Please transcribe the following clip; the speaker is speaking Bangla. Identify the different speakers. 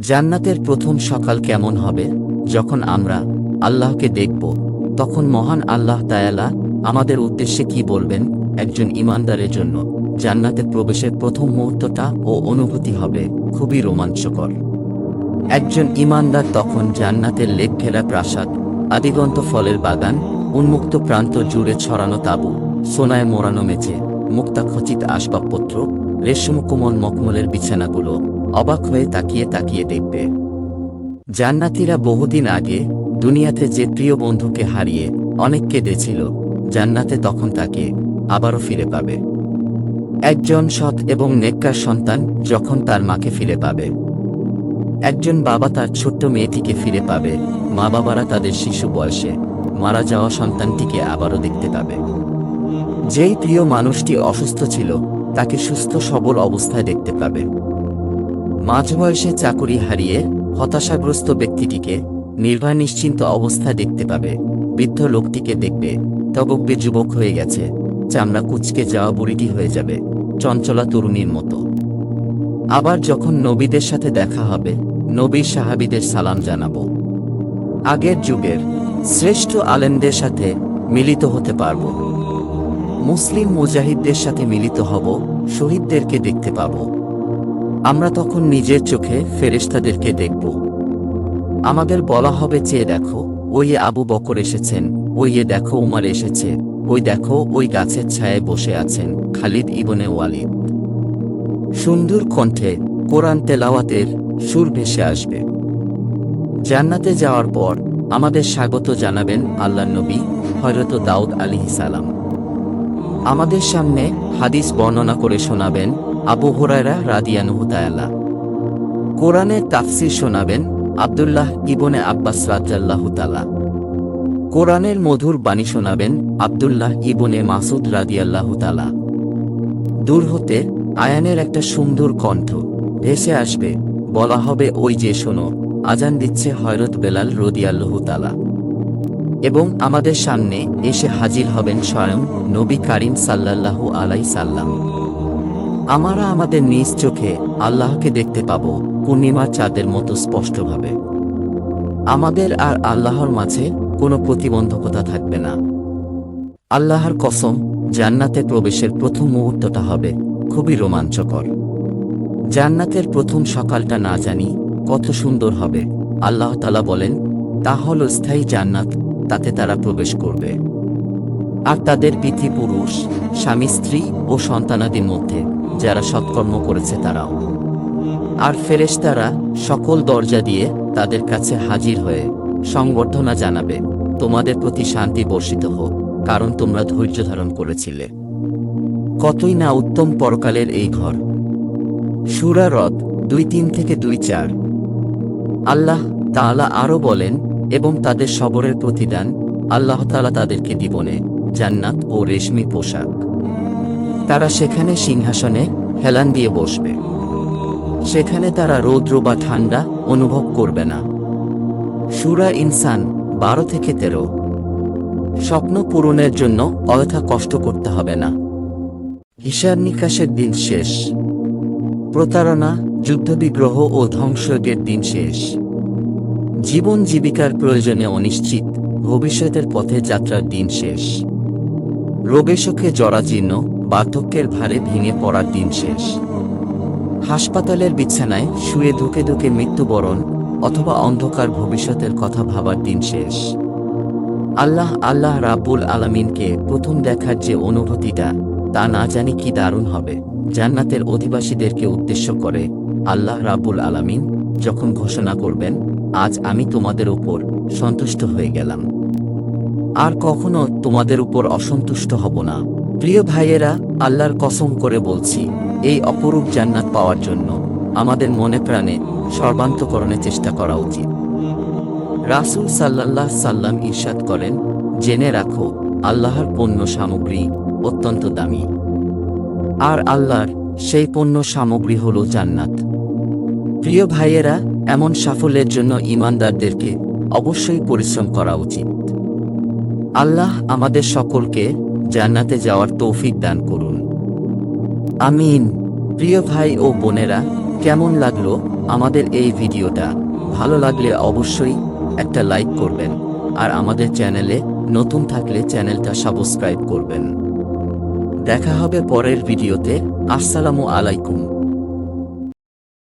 Speaker 1: জান্নাতের প্রথম সকাল কেমন হবে? যখন আমরা আল্লাহকে দেখব, তখন মহান আল্লাহ তায়ালা আমাদের উদ্দেশ্যে কি বলবেন? একজন ইমানদারের জন্য জান্নাতে প্রবেশের প্রথম মুহূর্তটা ও অনুভূতি হবে খুবই রোমাঞ্চকর। একজন ইমানদার তখন জান্নাতের লেক ঘেরা প্রাসাদ, আদিগন্ত ফলের বাগান, উন্মুক্ত প্রান্ত জুড়ে ছড়ানো তাঁবু, সোনায় মোড়ানো মেঝে মুক্তাখচিত আসবাবপত্র, রেশম কোমল মকমলের বিছানাগুলো অবাক হয়ে তাকিয়ে তাকিয়ে দেখবে। জান্নাতীরা বহুদিন আগে দুনিয়াতে যে প্রিয় বন্ধুকে হারিয়ে অনেক কেঁদেছিল জান্নাতে তখন তাকে আবারও ফিরে পাবে। একজন সৎ এবং নেককার সন্তান যখন তার মাকে ফিরে পাবে। একজন বাবা তার ছোট্ট মেয়েটিকে ফিরে পাবে মা বাবারা তাদের শিশু বয়সে মারা যাওয়া সন্তানটিকে আবারও দেখতে পাবে। যেই প্রিয় মানুষটি অসুস্থ ছিল, তাকে সুস্থ সবল অবস্থায় দেখতে পাবে। মাঝ বয়সে চাকুরি হারিয়ে হতাশাগ্রস্ত ব্যক্তিটিকে নির্ভয় নিশ্চিন্ত অবস্থায় দেখতে পাবে। বৃদ্ধ লোকটিকে দেখবে। তবব্বে যুবক হয়ে গেছে। চামড়া কুচকে যাওয়া বুড়িটি হয়ে যাবে। চঞ্চলা তরুণীর মতো। আবার যখন নবীদের সাথে দেখা হবে, নবীর সাহাবিদের সালাম জানাব। আগের যুগের শ্রেষ্ঠ আলেমদের সাথে মিলিত হতে পারব। মুসলিম মুজাহিদদের সাথে মিলিত হব, শহীদদেরকে দেখতে পাব। আমরা তখন নিজের চোখে ফেরেশতাদেরকে দেখব। আমাদের বলা হবে চেয়ে দেখো, ওই আবু বকর এসেছেন, ওই এ দেখো উমার এসেছে, ওই দেখো ওই গাছের ছায়ায় বসে আছেন খালিদ ইবনে ওয়ালিদ। সুন্দর কণ্ঠে কোরআন তেলাওয়াতের সুর ভেসে আসবে। জান্নাতে যাওয়ার পর আমাদের স্বাগত জানাবেন আল্লাহ নবী হয়রত দাউদ আলী সালাম। আমাদের সামনে হাদিস বর্ণনা করে শোনাবেন আবু হুরায়রা রাদিয়ানুহু তায়ালা কোরআনের তাফসির শোনাবেন আব্দুল্লাহ ইবনে আব্বাস রাজ্জাল্লাহু তালা কোরআনের মধুর বাণী শোনাবেন আব্দুল্লাহ ইবনে মাসুদ রাদিয়াল্লাহু তালা দূর হতে আয়ানের একটা সুন্দর কণ্ঠ ভেসে আসবে, বলা হবে, ওই যে শোনো, আজান দিচ্ছে হয়রত বেলাল রদিয়াল্লাহু তালা এবং আমাদের সামনে এসে হাজির হবেন স্বয়ং নবী কারিম সাল্লাল্লাহু আলাই সাল্লাম। আমরা আমাদের নিজ চোখে আল্লাহকে দেখতে পাব, পূর্ণিমার চাঁদের মতো স্পষ্টভাবে। আমাদের আর আল্লাহর মাঝে কোনো প্রতিবন্ধকতা থাকবে না। আল্লাহর কসম, জান্নাতে প্রবেশের প্রথম মুহূর্তটা হবে খুবই রোমাঞ্চকর। জান্নাতের প্রথম সকালটা না জানি কত সুন্দর হবে। আল্লাহ তালা বলেন, তা হল স্থায়ী জান্নাত, তাতে তারা প্রবেশ করবে। আর তাদের পিতৃপুরুষ স্বামী, স্ত্রী ও সন্তানাদির মধ্যে যারা সৎকর্ম করেছে তারাও। আর ফেরেশতারা সকল দরজা দিয়ে তাদের কাছে হাজির হয়ে সংবর্ধনা জানাবে, তোমাদের প্রতি শান্তি বর্ষিত হোক, কারণ তোমরা ধৈর্য ধারণ করেছিলে। কতই না উত্তম পরকালের এই ঘর। সুরা হ্রদ দুই তিন থেকে দুই চার। আল্লাহ তাআলা আরও বলেন, এবং তাদের সবরের প্রতিদান আল্লাহ তাআলা তাদেরকে দিবনে জান্নাত ও রেশমি পোশাক। তারা সেখানে সিংহাসনে হেলান দিয়ে বসবে। সেখানে তারা রৌদ্র বা ঠান্ডা অনুভব করবে না। সুরা ইনসান বারো থেকে তেরো। স্বপ্ন পূরণের জন্য অযথা কষ্ট করতে হবে না। হিসাব নিকাশের দিন শেষ। প্রতারণা, যুদ্ধবিগ্রহ ও ধ্বংসযজ্ঞের দিন শেষ। জীবন জীবিকার প্রয়োজনে অনিশ্চিত, ভবিষ্যতের পথে যাত্রার দিন শেষ। রোগে শোকে জরাজীর্ণ বার্ধক্যের ভারে ভেঙে পড়ার দিন শেষ। হাসপাতালের বিছানায় শুয়ে ধুকে ধুকে মৃত্যুবরণ অথবা অন্ধকার ভবিষ্যতের কথা ভাবার দিন শেষ। আল্লাহ আল্লাহ রাব্বুল আলামিনকে প্রথম দেখার যে অনুভূতিটা, তা না জানি কি দারুণ হবে। জান্নাতের অধিবাসীদেরকে উদ্দেশ্য করে আল্লাহ রাব্বুল আলামিন যখন ঘোষণা করবেন, আজ আমি তোমাদের উপর সন্তুষ্ট হয়ে গেলাম। আর কখনো তোমাদের উপর অসন্তুষ্ট হব না। প্রিয় ভাইয়েরা, আল্লাহর কসম করে বলছি, এই অপরূপ জান্নাত পাওয়ার জন্য আমাদের মনে প্রাণে সর্বান্তকরণের চেষ্টা করা উচিত। রাসূল সাল্লাল্লাহ সাল্লাম ইরশাদ করেন, জেনে রাখো, আল্লাহর পণ্য সামগ্রী অত্যন্ত দামি। আর আল্লাহর সেই পণ্য সামগ্রী হল জান্নাত। প্রিয় ভাইয়েরা, এমন সাফল্যের জন্য ইমানদারদেরকে অবশ্যই পরিশ্রম করা উচিত। আল্লাহ আমাদের সকলকে জান্নাতে যাওয়ার তৌফিক দান করুন। আমিন। প্রিয় ভাই ও বোনেরা, কেমন লাগল আমাদের এই ভিডিওটা? ভালো লাগলে অবশ্যই একটা লাইক করবেন আর আমাদের চ্যানেলে নতুন থাকলে চ্যানেলটা সাবস্ক্রাইব করবেন। দেখা হবে পরের ভিডিওতে। আসসালামু আলাইকুম।